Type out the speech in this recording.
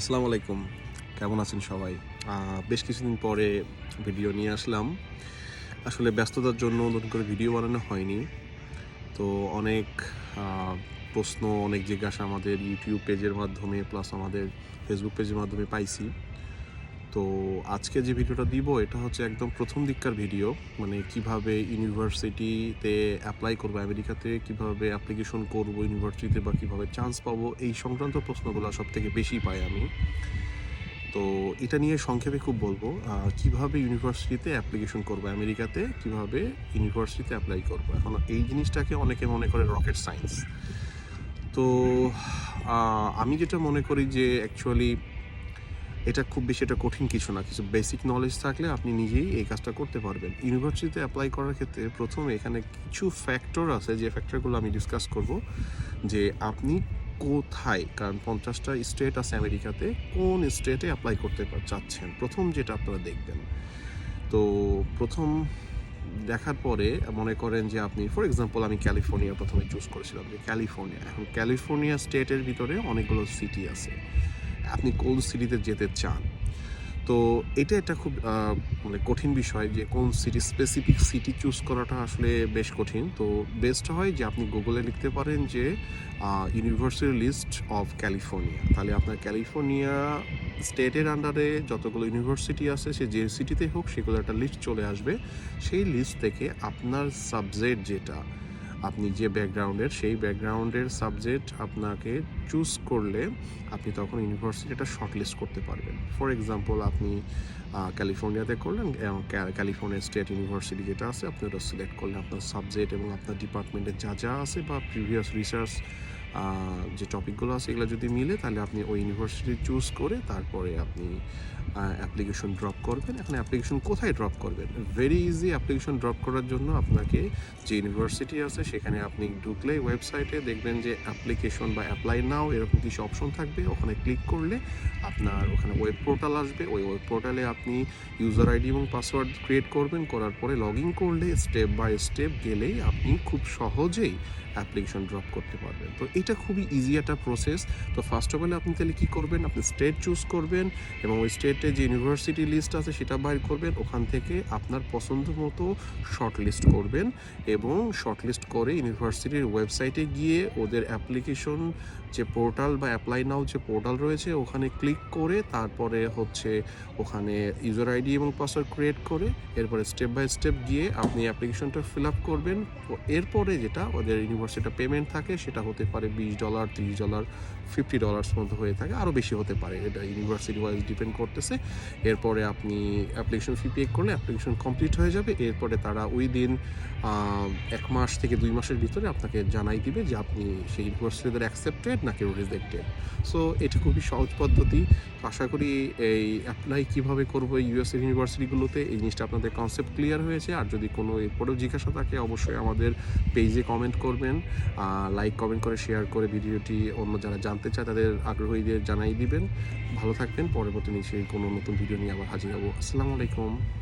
আসসালামু আলাইকুম। কেমন আছেন সবাই? বেশ কিছুদিন পরে ভিডিও নিয়ে আসলাম। আসলে ব্যস্ততার জন্য নতুন করে ভিডিও বানানো হয়নি। তো অনেক প্রশ্ন, অনেক জিজ্ঞাসা আমাদের ইউটিউব পেজের মাধ্যমে প্লাস আমাদের ফেসবুক পেজের মাধ্যমে পাইছি। তো আজকে যে ভিডিওটা দিব, এটা হচ্ছে একদম প্রথম দিককার ভিডিও। মানে কীভাবে ইউনিভার্সিটিতে অ্যাপ্লাই করব, আমেরিকাতে কীভাবে অ্যাপ্লিকেশন করব, ইউনিভার্সিটিতে বা কীভাবে চান্স পাবো, এই সংক্রান্ত প্রশ্নগুলো সব থেকে বেশি পাই আমি। তো এটা নিয়ে সংক্ষেপে খুব বলব কীভাবে ইউনিভার্সিটিতে অ্যাপ্লিকেশন করব, আমেরিকাতে কীভাবে ইউনিভার্সিটিতে অ্যাপ্লাই করব। এখন এই জিনিসটাকে অনেকে মনে করে রকেট সায়েন্স তো আমি যেটা মনে করি যে অ্যাকচুয়ালি এটা খুব বেশি এটা কঠিন কিছু না। কিছু বেসিক নলেজ থাকলে আপনি নিজেই এই কাজটা করতে পারবেন। ইউনিভার্সিটিতে অ্যাপ্লাই করার ক্ষেত্রে প্রথমে এখানে কিছু ফ্যাক্টর আছে, যে ফ্যাক্টরগুলো আমি ডিসকাস করব, যে আপনি কোথায়, কারণ পঞ্চাশটা স্টেট আছে আমেরিকাতে, কোন স্টেটে অ্যাপ্লাই করতে চাচ্ছেন? প্রথম যেটা আপনারা দেখবেন। তো প্রথম দেখার পরে মনে করেন যে আপনি ফর এক্সাম্পল আমি ক্যালিফোর্নিয়া প্রথমে চুজ করেছিলাম, যে ক্যালিফোর্নিয়া এখন ক্যালিফোর্নিয়া স্টেটের ভিতরে অনেকগুলো সিটি আছে। আপনি কোন সিটিতে যেতে চান? তো এটা একটা খুব মানে কঠিন বিষয় যে কোন সিটি স্পেসিফিক সিটি চুজ করাটা আসলে বেশ কঠিন। তো বেস্ট হয় যে আপনি গুগলে লিখতে পারেন যে ইউনিভার্সিটি লিস্ট অফ ক্যালিফোর্নিয়া তাহলে আপনার ক্যালিফোর্নিয়া স্টেটের আন্ডারে যতগুলো ইউনিভার্সিটি আছে, সে যে সিটিতে হোক, সেগুলো একটা লিস্ট চলে আসবে। সেই লিস্ট থেকে আপনার সাবজেক্ট যেটা আপনি যে ব্যাকগ্রাউন্ডের সেই ব্যাকগ্রাউন্ডের সাবজেক্ট আপনাকে চুজ করলে আপনি তখন ইউনিভার্সিটিটা শর্টলিস্ট করতে পারবেন। ফর এক্সাম্পল আপনি ক্যালিফোর্নিয়াতে করলেন ক্যালিফোর্নিয়া স্টেট ইউনিভার্সিটি যেটা আছে, আপনি ওটা সিলেক্ট করলেন। আপনার সাবজেক্ট এবং আপনার ডিপার্টমেন্টের যা যা আছে বা প্রিভিয়াস রিসার্চ যে টপিকগুলো আছে এগুলো যদি মিলে, তাহলে আপনি ওই ইউনিভার্সিটি চুজ করে তারপরে আপনি অ্যাপ্লিকেশন ড্রপ করবেন। এখন অ্যাপ্লিকেশন কোথায় ড্রপ করবেন? ভেরি ইজি অ্যাপ্লিকেশন ড্রপ করার জন্য আপনাকে যে ইউনিভার্সিটি আছে, সেখানে আপনি ঢুকলে ওয়েবসাইটে দেখবেন যে অ্যাপ্লিকেশন বা অ্যাপ্লাই নাও এরকম কিছু অপশন থাকবে। ওখানে ক্লিক করলে আপনার ওখানে ওয়েব পোর্টাল আসবে। ওই ওয়েব পোর্টালে আপনি ইউজার আইডি এবং পাসওয়ার্ড ক্রিয়েট করবেন। করার পরে লগ ইন করলে স্টেপ বাই স্টেপ গেলেই আপনি খুব সহজেই অ্যাপ্লিকেশন ড্রপ করতে পারবেন। তো এটা খুবই ইজি একটা প্রসেস তো ফার্স্ট অফ অল আপনি তাহলে কী করবেন? আপনি স্টেট চুজ করবেন এবং ওই স্টেটে যে ইউনিভার্সিটি লিস্ট আছে, সেটা বাইর করবেন। ওখান থেকে আপনার পছন্দ মতো শর্ট লিস্ট করবেন এবং শর্ট লিস্ট করে ইউনিভার্সিটির ওয়েবসাইটে গিয়ে ওদের অ্যাপ্লিকেশন যে পোর্টাল বা অ্যাপ্লাই নাও যে পোর্টাল রয়েছে, ওখানে ক্লিক করে তারপরে হচ্ছে ওখানে ইউজার আইডি এবং পাসওয়ার্ড ক্রিয়েট করে এরপরে স্টেপ বাই স্টেপ গিয়ে আপনি অ্যাপ্লিকেশনটা ফিল আপ করবেন। এরপরে যেটা ওদের ইউনিভার্সিটিটা পেমেন্ট থাকে, সেটা হতে পারে বিশ ডলার, তিরিশ ডলার ফিফটি ডলার্স মধ্যে হয়ে থাকে। আরও বেশি হতে পারে। এটা ইউনিভার্সিটি ওয়াইজ ডিপেন্ড করতেছে। এরপরে আপনি অ্যাপ্লিকেশন ফি পে করলে অ্যাপ্লিকেশন কমপ্লিট হয়ে যাবে। এরপরে তারা ওই দিন এক মাস থেকে দুই মাসের ভিতরে আপনাকে জানাই দিবে যে আপনি সেই ইউনিভার্সিটিদের অ্যাকসেপ্টেড নাকি রিজেক্টেড সো এটা খুবই সহজ পদ্ধতি। আশা করি এই অ্যাপ্লাই কীভাবে করব ইউএস ইউনিভার্সিটিগুলোতে এই জিনিসটা আপনাদের কনসেপ্ট ক্লিয়ার হয়েছে। আর যদি কোনো এরপরেও জিজ্ঞাসা থাকে, অবশ্যই আমাদের পেজে কমেন্ট করবেন। লাইক কমেন্ট করে শেয়ার করে ভিডিওটি অন্য যারা জানতে চায় তাদের আগ্রহীদের জানাই দিবেন। ভালো থাকবেন, পরবর্তী নিশ্চয়ই কোনো নতুন ভিডিও নিয়ে আবার হাজির হব। আসসালামু আলাইকুম।